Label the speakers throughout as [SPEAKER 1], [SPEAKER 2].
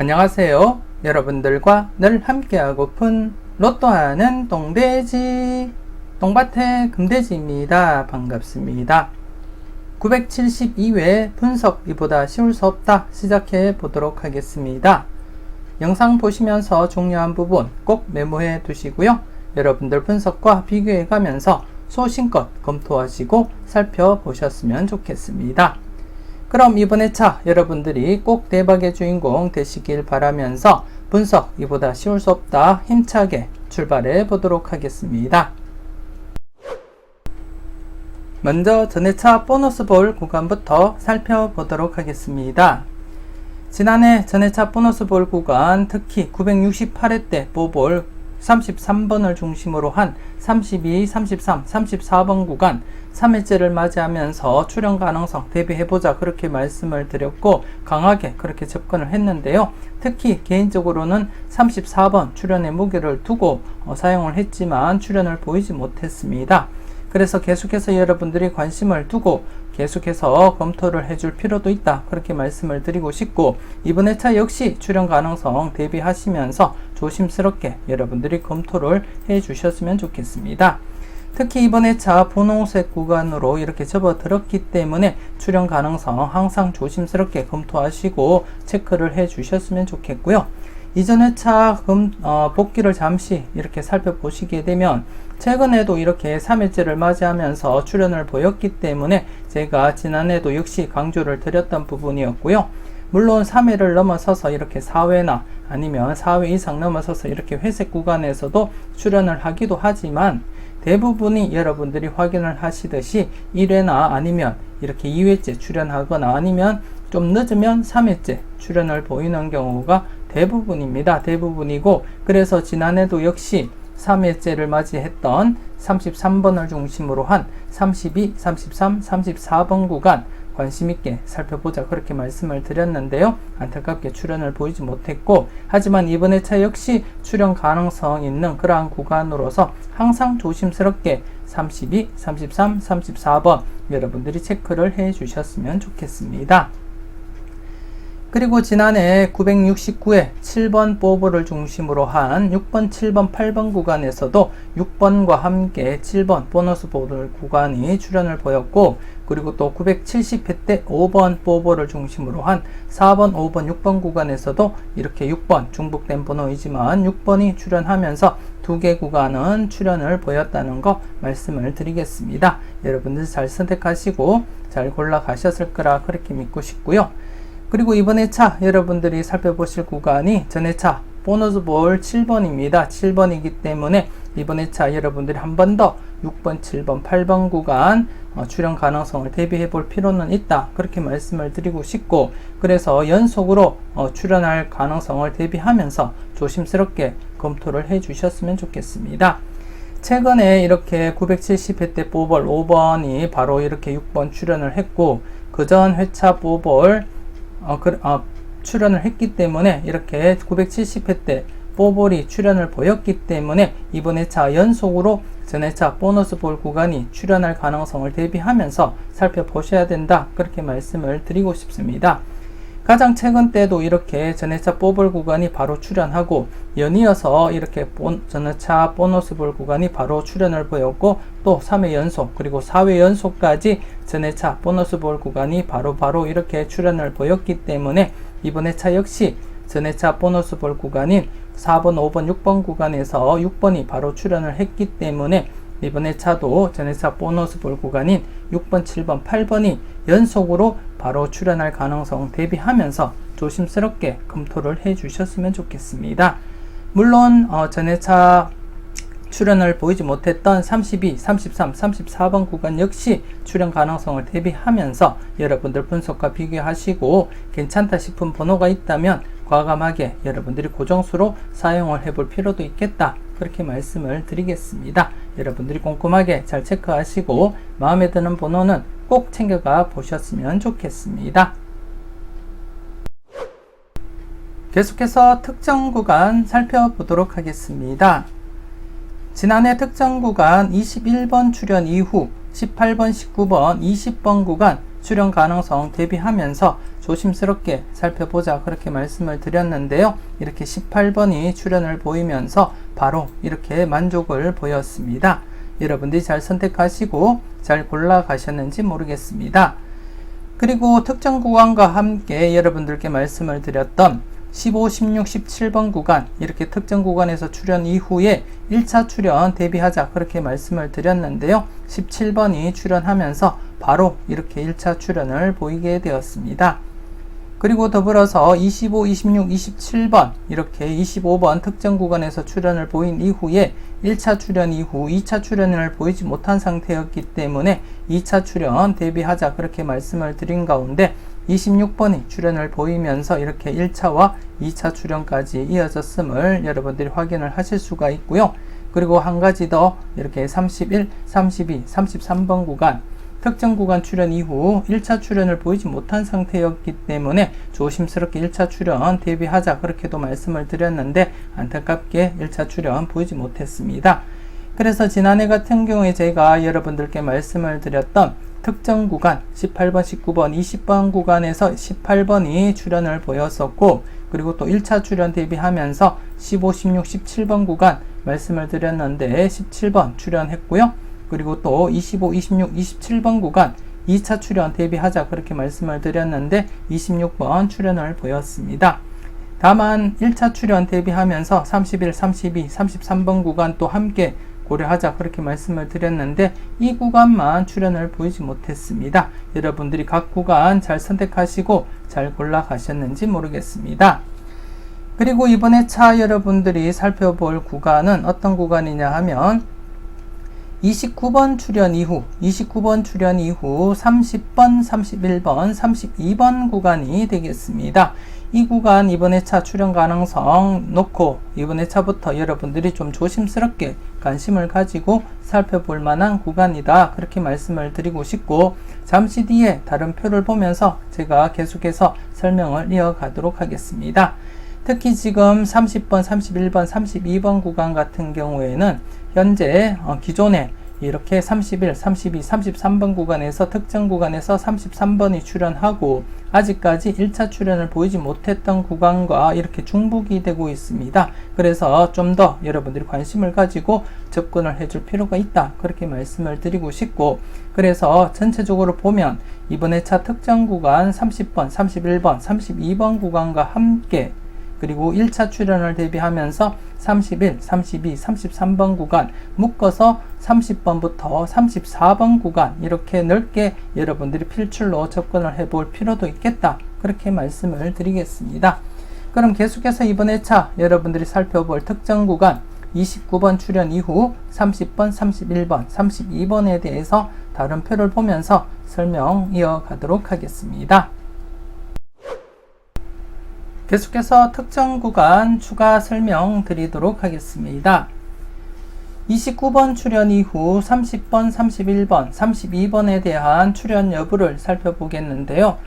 [SPEAKER 1] 안녕하세요. 여러분들과 늘 함께하고픈 로또하는 똥돼지 똥밭의 금돼지입니다. 반갑습니다. 972회 분석 이보다 쉬울 수 없다 시작해 보도록 하겠습니다. 영상 보시면서 중요한 부분 꼭 메모해 두시고요. 여러분들 분석과 비교해 가면서 소신껏 검토하시고 살펴보셨으면 좋겠습니다. 그럼 이번 회차 여러분들이 꼭 대박의 주인공 되시길 바라면서 분석 이보다 쉬울 수 없다 힘차게 출발해 보도록 하겠습니다. 먼저 전회차 보너스 볼 구간부터 살펴보도록 하겠습니다. 지난해 전회차 보너스 볼 구간 특히 968회 때 보볼 33번을 중심으로 한 32, 33, 34번 구간 3회째를 맞이하면서 출연 가능성 대비해보자 그렇게 말씀을 드렸고 강하게 그렇게 접근을 했는데요. 특히 개인적으로는 34번 출연의 무게를 두고 어, 사용을 했지만 출연을 보이지 못했습니다. 그래서 계속해서 여러분들이 관심을 두고 계속해서 검토를 해줄 필요도 있다. 그렇게 말씀을 드리고 싶고, 이번 회차 역시 출연 가능성 대비하시면서 조심스럽게 여러분들이 검토를 해 주셨으면 좋겠습니다. 특히 이번 회차 분홍색 구간으로 이렇게 접어들었기 때문에 출연 가능성 항상 조심스럽게 검토하시고 체크를 해 주셨으면 좋겠고요. 이전 회차 금, 어, 복귀를 잠시 이렇게 살펴보시게 되면 최근에도 이렇게 3회째를 맞이하면서 출연을 보였기 때문에 제가 지난해도 역시 강조를 드렸던 부분이었고요. 물론 3회를 넘어서서 이렇게 4회나 아니면 4회 이상 넘어서서 이렇게 회색 구간에서도 출연을 하기도 하지만 대부분이 여러분들이 확인을 하시듯이 1회나 아니면 이렇게 2회째 출연하거나 아니면 좀 늦으면 3회째 출연을 보이는 경우가 대부분입니다. 대부분이고 그래서 지난해도 역시 3회째를 맞이했던 33번을 중심으로 한 32, 33, 34번 구간 관심 있게 살펴보자 그렇게 말씀을 드렸는데요. 안타깝게 출연을 보이지 못했고 하지만 이번 회차 역시 출연 가능성 있는 그러한 구간으로서 항상 조심스럽게 32, 33, 34번 여러분들이 체크를 해 주셨으면 좋겠습니다. 그리고 지난해 969회 7번 보보를 중심으로 한 6번, 7번, 8번 구간에서도 6번과 함께 7번 보너스 보볼 구간이 출연을 보였고 그리고 또 970회 때 5번 보보를 중심으로 한 4번, 5번, 6번 구간에서도 이렇게 6번 중복된 번호이지만 6번이 출연하면서 두 개 구간은 출연을 보였다는 거 말씀을 드리겠습니다. 여러분들 잘 선택하시고 잘 골라 가셨을 거라 그렇게 믿고 싶고요. 그리고 이번 회차 여러분들이 살펴보실 구간이 전 회차 보너스 볼 7번입니다. 7번이기 때문에 이번 회차 여러분들이 한 번 더 6번, 7번, 8번 구간 어, 출연 가능성을 대비해 볼 필요는 있다. 그렇게 말씀을 드리고 싶고 그래서 연속으로 어, 출연할 가능성을 대비하면서 조심스럽게 검토를 해 주셨으면 좋겠습니다. 최근에 이렇게 970회 때 보볼 5번이 바로 이렇게 6번 출연을 했고 그 전 회차 보볼 어, 그, 어, 출연을 했기 때문에 이렇게 970회 때 뽀볼이 출연을 보였기 때문에 이번 회차 연속으로 전 회차 보너스 볼 구간이 출연할 가능성을 대비하면서 살펴보셔야 된다. 그렇게 말씀을 드리고 싶습니다. 가장 최근 때도 이렇게 전회차 뽀볼 구간이 바로 출연하고 연이어서 이렇게 본, 전회차 보너스 볼 구간이 바로 출연을 보였고 또 3회 연속 그리고 4회 연속까지 전회차 보너스 볼 구간이 바로 바로 이렇게 출연을 보였기 때문에 이번 회차 역시 전회차 보너스 볼 구간인 4번, 5번, 6번 구간에서 6번이 바로 출연을 했기 때문에 이번 회차도 전회차 보너스 볼 구간인 6번, 7번, 8번이 연속으로 바로 출연할 가능성 대비하면서 조심스럽게 검토를 해 주셨으면 좋겠습니다. 물론 어, 전회차 출연을 보이지 못했던 32, 33, 34번 구간 역시 출연 가능성을 대비하면서 여러분들 분석과 비교하시고 괜찮다 싶은 번호가 있다면 과감하게 여러분들이 고정수로 사용을 해볼 필요도 있겠다. 그렇게 말씀을 드리겠습니다. 여러분들이 꼼꼼하게 잘 체크하시고 마음에 드는 번호는 꼭 챙겨가 보셨으면 좋겠습니다. 계속해서 특정 구간 살펴보도록 하겠습니다. 지난해 특정 구간 21번 출연 이후 18번, 19번, 20번 구간 출연 가능성 대비하면서 조심스럽게 살펴보자 그렇게 말씀을 드렸는데요. 이렇게 18번이 출연을 보이면서 바로 이렇게 만족을 보였습니다. 여러분들이 잘 선택하시고 잘 골라 가셨는지 모르겠습니다. 그리고 특정 구간과 함께 여러분들께 말씀을 드렸던 15, 16, 17번 구간 이렇게 특정 구간에서 출연 이후에 1차 출연 대비하자 그렇게 말씀을 드렸는데요. 17번이 출연하면서 바로 이렇게 1차 출연을 보이게 되었습니다. 그리고 더불어서 25, 26, 27번 이렇게 25번 특정 구간에서 출연을 보인 이후에 1차 출연 이후 2차 출연을 보이지 못한 상태였기 때문에 2차 출연 대비하자 그렇게 말씀을 드린 가운데 26번이 출연을 보이면서 이렇게 1차와 2차 출연까지 이어졌음을 여러분들이 확인을 하실 수가 있고요. 그리고 한 가지 더 이렇게 31, 32, 33번 구간 특정 구간 출연 이후 1차 출연을 보이지 못한 상태였기 때문에 조심스럽게 1차 출연 대비하자 그렇게도 말씀을 드렸는데 안타깝게 1차 출연 보이지 못했습니다. 그래서 지난해 같은 경우에 제가 여러분들께 말씀을 드렸던 특정 구간 18번, 19번, 20번 구간에서 18번이 출연을 보였었고 그리고 또 1차 출연 대비하면서 15, 16, 17번 구간 말씀을 드렸는데 17번 출연했고요. 그리고 또 25, 26, 27번 구간 2차 출연 대비하자 그렇게 말씀을 드렸는데 26번 출연을 보였습니다. 다만 1차 출연 대비하면서 31, 32, 33번 구간 또 함께 고려하자 그렇게 말씀을 드렸는데 이 구간만 출연을 보이지 못했습니다. 여러분들이 각 구간 잘 선택하시고 잘 골라 가셨는지 모르겠습니다. 그리고 이번에 차 여러분들이 살펴볼 구간은 어떤 구간이냐 하면 29번 출연 이후, 29번 출연 이후 30번, 31번, 32번 구간이 되겠습니다. 이 구간 이번에 차 출연 가능성 놓고 이번에 차부터 여러분들이 좀 조심스럽게 관심을 가지고 살펴볼 만한 구간이다. 그렇게 말씀을 드리고 싶고 잠시 뒤에 다른 표를 보면서 제가 계속해서 설명을 이어가도록 하겠습니다. 특히 지금 30번, 31번, 32번 구간 같은 경우에는 현재 어, 기존에 이렇게 31, 32, 33번 구간에서 특정 구간에서 33번이 출연하고 아직까지 1차 출연을 보이지 못했던 구간과 이렇게 중복이 되고 있습니다. 그래서 좀 더 여러분들이 관심을 가지고 접근을 해줄 필요가 있다. 그렇게 말씀을 드리고 싶고 그래서 전체적으로 보면 이번에 차 특정 구간 30번, 31번, 32번 구간과 함께 그리고 1차 출연을 대비하면서 31, 32, 33번 구간 묶어서 30번부터 34번 구간 이렇게 넓게 여러분들이 필출로 접근을 해 볼 필요도 있겠다. 그렇게 말씀을 드리겠습니다. 그럼 계속해서 이번 회차 여러분들이 살펴볼 특정 구간 29번 출연 이후 30번, 31번, 32번에 대해서 다른 표를 보면서 설명 이어가도록 하겠습니다. 계속해서 특정 구간 추가 설명 드리도록 하겠습니다. 29번 출연 이후 30번, 31번, 32번에 대한 출연 여부를 살펴보겠는데요.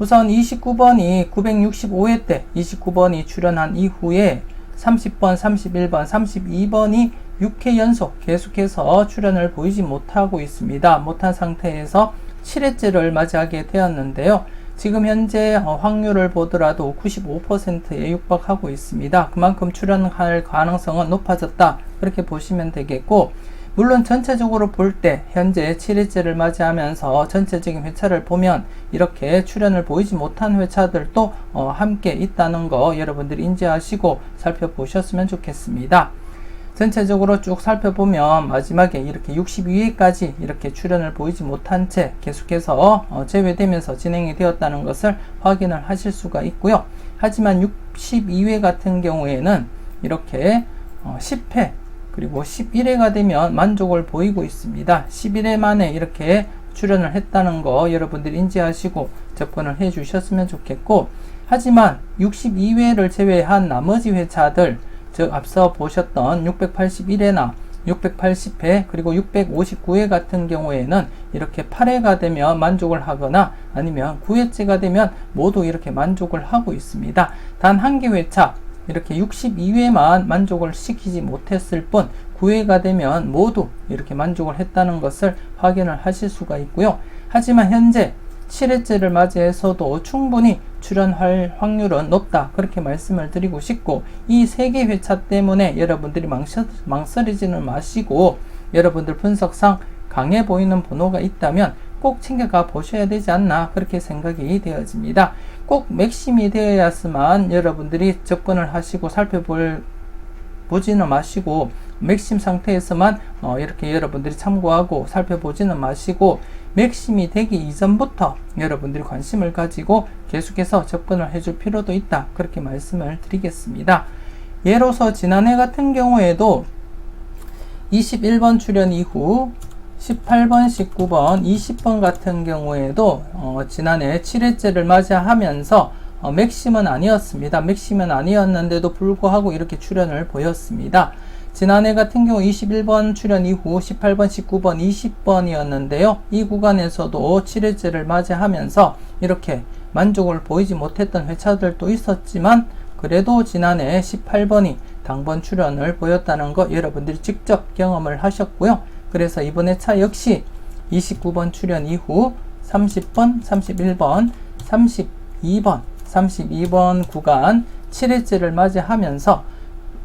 [SPEAKER 1] 우선 29번이 965회 때 29번이 출연한 이후에 30번, 31번, 32번이 6회 연속 계속해서 출연을 보이지 못하고 있습니다. 못한 상태에서 7회째를 맞이하게 되었는데요. 지금 현재 어, 확률을 보더라도 95%에 육박하고 있습니다. 그만큼 출연할 가능성은 높아졌다. 그렇게 보시면 되겠고, 물론 전체적으로 볼 때 현재 7일째를 맞이하면서 전체적인 회차를 보면 이렇게 출연을 보이지 못한 회차들도 어, 함께 있다는 거 여러분들이 인지하시고 살펴보셨으면 좋겠습니다. 전체적으로 쭉 살펴보면 마지막에 이렇게 62회까지 이렇게 출연을 보이지 못한 채 계속해서 어, 제외되면서 진행이 되었다는 것을 확인을 하실 수가 있고요. 하지만 62회 같은 경우에는 이렇게 어, 10회 그리고 11회가 되면 만족을 보이고 있습니다. 11회 만에 이렇게 출연을 했다는 거 여러분들이 인지하시고 접근을 해 주셨으면 좋겠고 하지만 62회를 제외한 나머지 회차들 즉 앞서 보셨던 681회나 680회 그리고 659회 같은 경우에는 이렇게 8회가 되면 만족을 하거나 아니면 9회째가 되면 모두 이렇게 만족을 하고 있습니다. 단 한 개 회차 이렇게 62회만 만족을 시키지 못했을 뿐 9회가 되면 모두 이렇게 만족을 했다는 것을 확인을 하실 수가 있고요. 하지만 현재 7회째를 맞이해서도 충분히 출연할 확률은 높다. 그렇게 말씀을 드리고 싶고, 이 세 개 회차 때문에 여러분들이 망설, 망설 이지는 마시고, 여러분들 분석상 강해 보이는 번호가 있다면 꼭 챙겨가 보셔야 되지 않나 그렇게 생각이 되어집니다. 꼭 맥심이 되어야지만 여러분들이 접근을 하시고 살펴볼 보지는 마시고 맥심 상태에서만 어, 이렇게 여러분들이 참고하고 살펴보지는 마시고 맥심이 되기 이전부터 여러분들이 관심을 가지고 계속해서 접근을 해줄 필요도 있다 그렇게 말씀을 드리겠습니다. 예로서 지난해 같은 경우에도 21번 출연 이후 18번, 19번, 20번 같은 경우에도 어, 지난해 7회째를 맞이하면서 어, 맥심은 아니었습니다. 맥심은 아니었는데도 불구하고 이렇게 출연을 보였습니다. 지난해 같은 경우 21번 출연 이후 18번, 19번, 20번이었는데요. 이 구간에서도 7회째를 맞이하면서 이렇게 만족을 보이지 못했던 회차들도 있었지만 그래도 지난해 18번이 당번 출연을 보였다는 거 여러분들이 직접 경험을 하셨고요. 그래서 이번 회차 역시 29번 출연 이후 30번, 31번, 32번, 32번 구간 7회째를 맞이하면서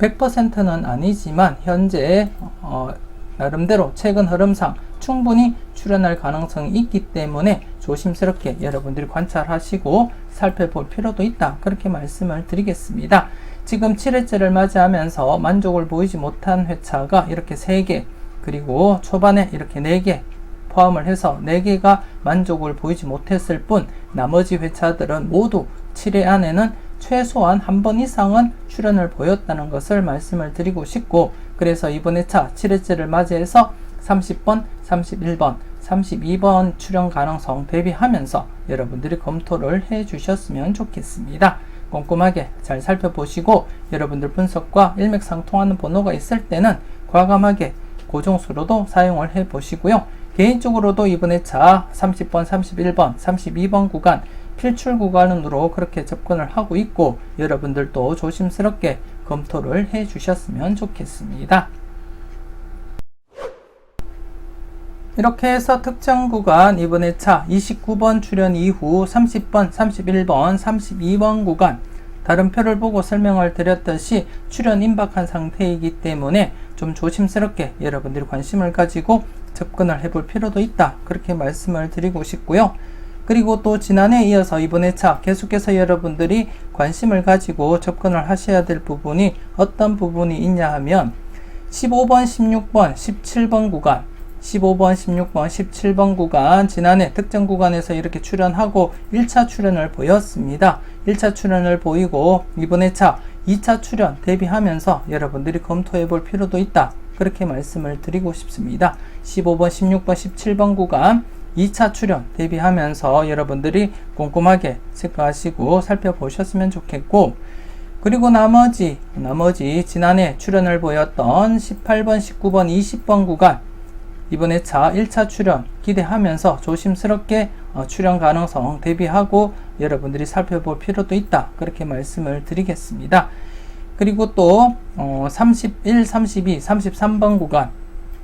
[SPEAKER 1] 100%는 아니지만 현재 어, 나름대로 최근 흐름상 충분히 출연할 가능성이 있기 때문에 조심스럽게 여러분들이 관찰하시고 살펴볼 필요도 있다. 그렇게 말씀을 드리겠습니다. 지금 7회째를 맞이하면서 만족을 보이지 못한 회차가 이렇게 3개, 그리고 초반에 이렇게 4개 포함을 해서 4개가 만족을 보이지 못했을 뿐 나머지 회차들은 모두 7회 안에는 최소한 한 번 이상은 출연을 보였다는 것을 말씀을 드리고 싶고 그래서 이번 회차 7회째를 맞이해서 30번, 31번, 32번 출연 가능성 대비하면서 여러분들이 검토를 해 주셨으면 좋겠습니다. 꼼꼼하게 잘 살펴보시고 여러분들 분석과 일맥상통하는 번호가 있을 때는 과감하게 고정수로도 사용을 해 보시고요. 개인적으로도 이번 회차 30번, 31번, 32번 구간 필출 구간으로 그렇게 접근을 하고 있고 여러분들도 조심스럽게 검토를 해 주셨으면 좋겠습니다. 이렇게 해서 특정 구간 이번 회차 29번 출연 이후 30번, 31번, 32번 구간 다른 표를 보고 설명을 드렸듯이 출연 임박한 상태이기 때문에 좀 조심스럽게 여러분들이 관심을 가지고 접근을 해볼 필요도 있다. 그렇게 말씀을 드리고 싶고요. 그리고 또 지난해 이어서 이번 회차 계속해서 여러분들이 관심을 가지고 접근을 하셔야 될 부분이 어떤 부분이 있냐 하면 15번, 16번, 17번 구간 15번, 16번, 17번 구간 지난해 특정 구간에서 이렇게 출연하고 1차 출연을 보였습니다. 1차 출연을 보이고 이번 회차 2차 출연 대비하면서 여러분들이 검토해 볼 필요도 있다. 그렇게 말씀을 드리고 싶습니다. 15번, 16번, 17번 구간 2차 출연 대비하면서 여러분들이 꼼꼼하게 체크하시고 살펴보셨으면 좋겠고 그리고 나머지 나머지 지난해 출연을 보였던 18번, 19번, 20번 구간 이번 회차 1차 출연 기대하면서 조심스럽게 어, 출연 가능성 대비하고 여러분들이 살펴볼 필요도 있다. 그렇게 말씀을 드리겠습니다. 그리고 또 어, 31, 32, 33번 구간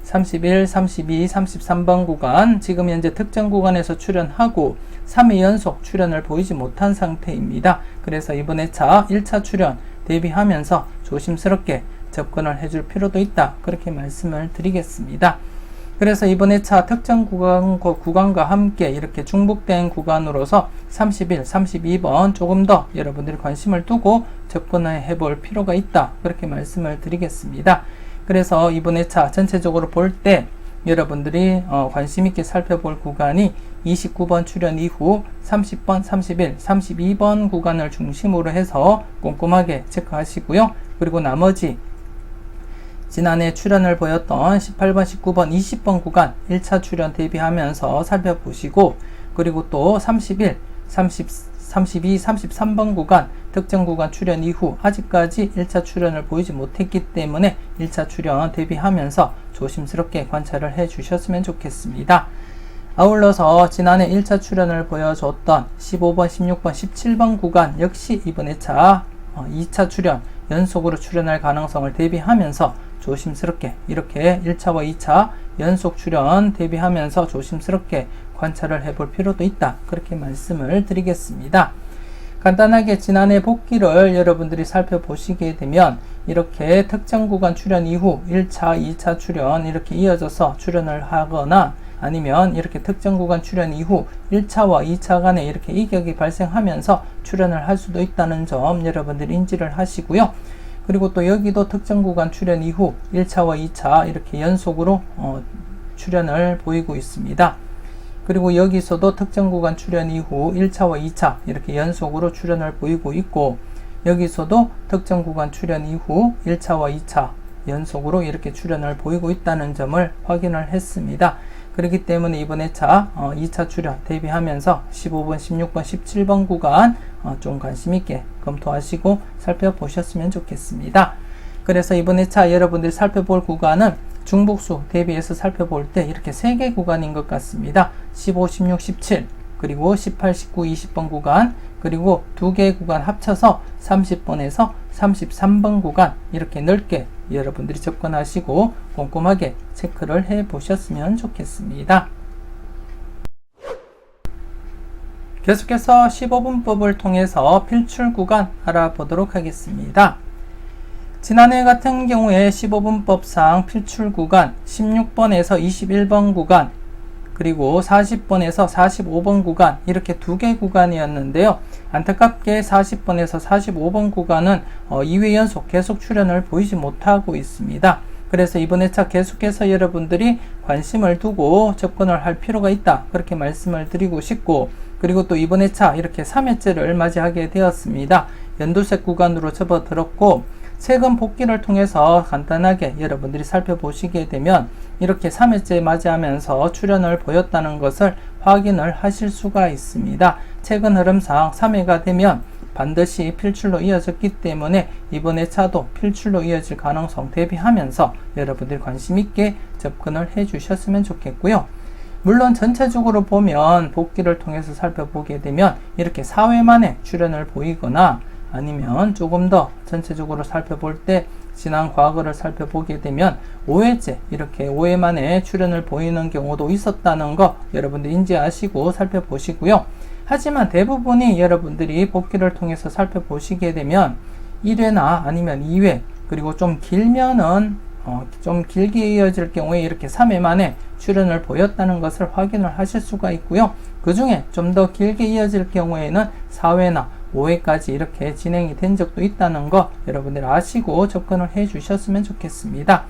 [SPEAKER 1] 31, 32, 33번 구간 지금 현재 특정 구간에서 출연하고 3회 연속 출연을 보이지 못한 상태입니다. 그래서 이번 회차 1차 출연 대비하면서 조심스럽게 접근을 해줄 필요도 있다. 그렇게 말씀을 드리겠습니다. 그래서 이번 회차 특정 구간, 구간과 함께 이렇게 중복된 구간으로서 31, 32번 조금 더 여러분들이 관심을 두고 접근을 해볼 필요가 있다. 그렇게 말씀을 드리겠습니다. 그래서 이번 회차 전체적으로 볼 때 여러분들이 어, 관심 있게 살펴볼 구간이 29번 출연 이후 30번, 31, 32번 구간을 중심으로 해서 꼼꼼하게 체크하시고요. 그리고 나머지 지난해 출연을 보였던 18번, 19번, 20번 구간 1차 출연 대비하면서 살펴보시고 그리고 또 31, 30, 32, 33번 구간 특정 구간 출연 이후 아직까지 1차 출연을 보이지 못했기 때문에 1차 출연 대비하면서 조심스럽게 관찰을 해 주셨으면 좋겠습니다. 아울러서 지난해 1차 출연을 보여줬던 15번, 16번, 17번 구간 역시 이번 회차 2차 어, 출연 연속으로 출연할 가능성을 대비하면서 조심스럽게 이렇게 1차와 2차 연속 출연 대비하면서 조심스럽게 관찰을 해볼 필요도 있다. 그렇게 말씀을 드리겠습니다. 간단하게 지난해 복귀를 여러분들이 살펴보시게 되면 이렇게 특정 구간 출연 이후 1차, 2차 출연 이렇게 이어져서 출연을 하거나 아니면 이렇게 특정 구간 출연 이후 1차와 2차 간에 이렇게 이격이 발생하면서 출연을 할 수도 있다는 점 여러분들이 인지를 하시고요. 그리고 또 여기도 특정 구간 출연 이후 1차와 2차 이렇게 연속으로 어, 출연을 보이고 있습니다. 그리고 여기서도 특정 구간 출연 이후 1차와 2차 이렇게 연속으로 출연을 보이고 있고 여기서도 특정 구간 출연 이후 1차와 2차 연속으로 이렇게 출연을 보이고 있다는 점을 확인을 했습니다. 그렇기 때문에 이번 회차 어, 2차 출연 대비하면서 15번, 16번, 17번 구간 어, 좀 관심 있게 검토하시고 살펴보셨으면 좋겠습니다. 그래서 이번 회차 여러분들이 살펴볼 구간은 중복수 대비해서 살펴볼 때 이렇게 3개 구간인 것 같습니다. 15, 16, 17 그리고 18, 19, 20번 구간 그리고 두 개의 구간 합쳐서 30번에서 33번 구간 이렇게 넓게 여러분들이 접근하시고 꼼꼼하게 체크를 해 보셨으면 좋겠습니다. 계속해서 15분법을 통해서 필출 구간 알아보도록 하겠습니다. 지난해 같은 경우에 15분법상 필출 구간 16번에서 21번 구간 그리고 40번에서 45번 구간 이렇게 두 개 구간이었는데요. 안타깝게 40번에서 45번 구간은 어, 2회 연속 계속 출연을 보이지 못하고 있습니다. 그래서 이번 회차 계속해서 여러분들이 관심을 두고 접근을 할 필요가 있다. 그렇게 말씀을 드리고 싶고 그리고 또 이번 회차 이렇게 3회째를 맞이하게 되었습니다. 연두색 구간으로 접어들었고 최근 복귀를 통해서 간단하게 여러분들이 살펴보시게 되면 이렇게 3회째 맞이하면서 출연을 보였다는 것을 확인을 하실 수가 있습니다. 최근 흐름상 3회가 되면 반드시 필출로 이어졌기 때문에 이번 회차도 필출로 이어질 가능성 대비하면서 여러분들이 관심 있게 접근을 해 주셨으면 좋겠고요. 물론 전체적으로 보면 복귀를 통해서 살펴보게 되면 이렇게 4회 만에 출연을 보이거나 아니면 조금 더 전체적으로 살펴볼 때 지난 과거를 살펴보게 되면 5회째 이렇게 5회 만에 출연을 보이는 경우도 있었다는 거 여러분들 인지하시고 살펴보시고요. 하지만 대부분이 여러분들이 복귀를 통해서 살펴보시게 되면 1회나 아니면 2회 그리고 좀 길면은 어, 좀 길게 이어질 경우에 이렇게 3회 만에 출연을 보였다는 것을 확인을 하실 수가 있고요. 그 중에 좀 더 길게 이어질 경우에는 4회나 5회까지 이렇게 진행이 된 적도 있다는 거 여러분들 아시고 접근을 해 주셨으면 좋겠습니다.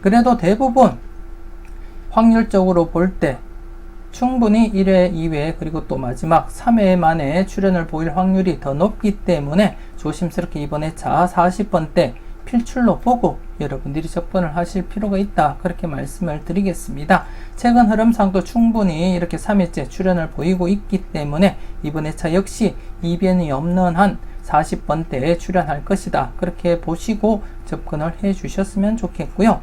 [SPEAKER 1] 그래도 대부분 확률적으로 볼 때 충분히 1회, 2회, 그리고 또 마지막 3회 만에 출연을 보일 확률이 더 높기 때문에 조심스럽게 이번 회차 40번 때 필출로 보고 여러분들이 접근을 하실 필요가 있다. 그렇게 말씀을 드리겠습니다. 최근 흐름상도 충분히 이렇게 3회째 출연을 보이고 있기 때문에 이번 회차 역시 이변이 없는 한 40번대에 출연할 것이다. 그렇게 보시고 접근을 해 주셨으면 좋겠고요.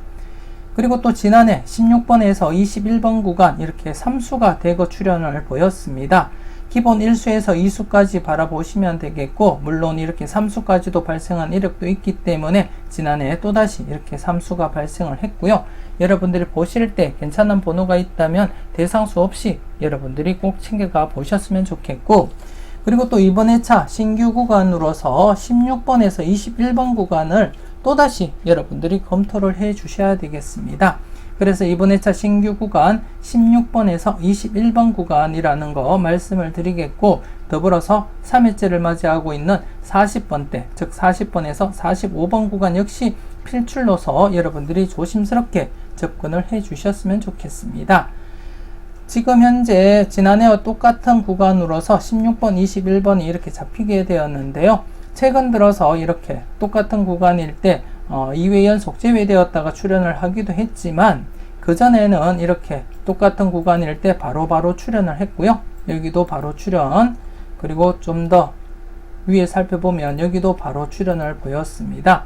[SPEAKER 1] 그리고 또 지난해 16번에서 21번 구간 이렇게 3수가 대거 출연을 보였습니다. 기본 1수에서 2수까지 바라보시면 되겠고 물론 이렇게 3수까지도 발생한 이력도 있기 때문에 지난해 또다시 이렇게 3수가 발생을 했고요. 여러분들이 보실 때 괜찮은 번호가 있다면 대상수 없이 여러분들이 꼭 챙겨가 보셨으면 좋겠고 그리고 또 이번 회차 신규 구간으로서 16번에서 21번 구간을 또다시 여러분들이 검토를 해 주셔야 되겠습니다. 그래서 이번 회차 신규 구간 16번에서 21번 구간이라는 거 말씀을 드리겠고 더불어서 3회째를 맞이하고 있는 40번대 즉 40번에서 45번 구간 역시 필출로서 여러분들이 조심스럽게 접근을 해 주셨으면 좋겠습니다. 지금 현재 지난해와 똑같은 구간으로서 16번, 21번이 이렇게 잡히게 되었는데요. 최근 들어서 이렇게 똑같은 구간일 때 어, 2회 연속 제외되었다가 출연을 하기도 했지만 그전에는 이렇게 똑같은 구간일 때 바로바로 바로 출연을 했고요. 여기도 바로 출연 그리고 좀 더 위에 살펴보면 여기도 바로 출연을 보였습니다.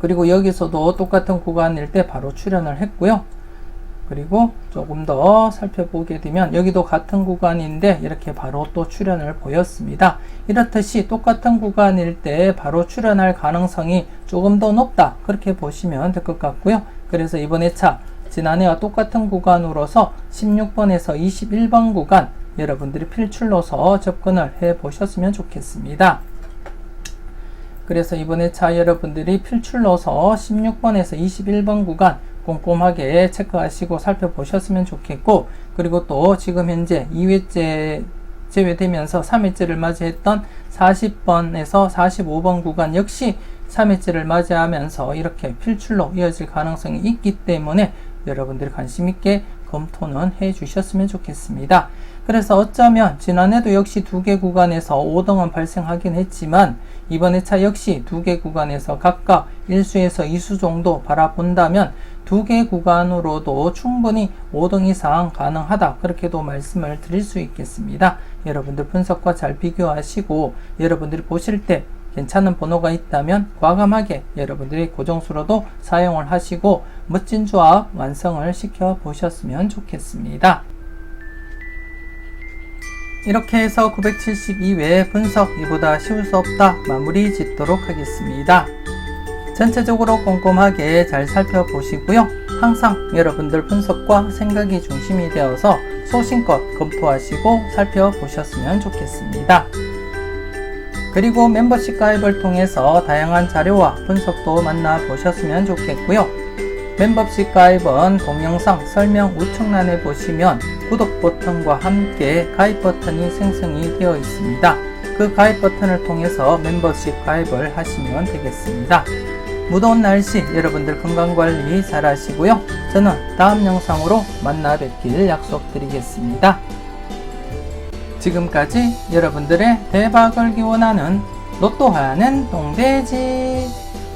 [SPEAKER 1] 그리고 여기서도 똑같은 구간일 때 바로 출연을 했고요. 그리고 조금 더 살펴보게 되면 여기도 같은 구간인데 이렇게 바로 또 출연을 보였습니다. 이렇듯이 똑같은 구간일 때 바로 출연할 가능성이 조금 더 높다. 그렇게 보시면 될 것 같고요. 그래서 이번 회차 지난해와 똑같은 구간으로서 16번에서 21번 구간 여러분들이 필출로서 접근을 해 보셨으면 좋겠습니다. 그래서 이번에 차 여러분들이 필출로서 16번에서 21번 구간 꼼꼼하게 체크하시고 살펴보셨으면 좋겠고 그리고 또 지금 현재 2회째 제외되면서 3회째를 맞이했던 40번에서 45번 구간 역시 3회째를 맞이하면서 이렇게 필출로 이어질 가능성이 있기 때문에 여러분들이 관심 있게 검토는 해 주셨으면 좋겠습니다. 그래서 어쩌면 지난해도 역시 두 개 구간에서 5등은 발생하긴 했지만 이번 회차 역시 두 개 구간에서 각각 1수에서 2수 정도 바라본다면 두 개 구간으로도 충분히 5등 이상 가능하다 그렇게도 말씀을 드릴 수 있겠습니다. 여러분들 분석과 잘 비교하시고 여러분들이 보실 때 괜찮은 번호가 있다면 과감하게 여러분들이 고정수로도 사용을 하시고 멋진 조합 완성을 시켜 보셨으면 좋겠습니다. 이렇게 해서 972회 분석 이보다 쉬울 수 없다 마무리 짓도록 하겠습니다. 전체적으로 꼼꼼하게 잘 살펴보시고요. 항상 여러분들 분석과 생각이 중심이 되어서 소신껏 검토하시고 살펴보셨으면 좋겠습니다. 그리고 멤버십 가입을 통해서 다양한 자료와 분석도 만나보셨으면 좋겠고요. 멤버십 가입은 동영상 설명 우측란에 보시면 구독 버튼과 함께 가입 버튼이 생성이 되어 있습니다. 그 가입 버튼을 통해서 멤버십 가입을 하시면 되겠습니다. 무더운 날씨 여러분들 건강관리 잘 하시고요. 저는 다음 영상으로 만나 뵙길 약속드리겠습니다. 지금까지 여러분들의 대박을 기원하는 로또 하는 동돼지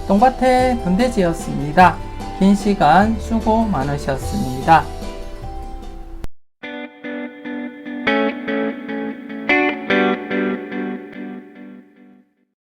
[SPEAKER 1] 동밭의 금돼지였습니다. 긴 시간 수고 많으셨습니다.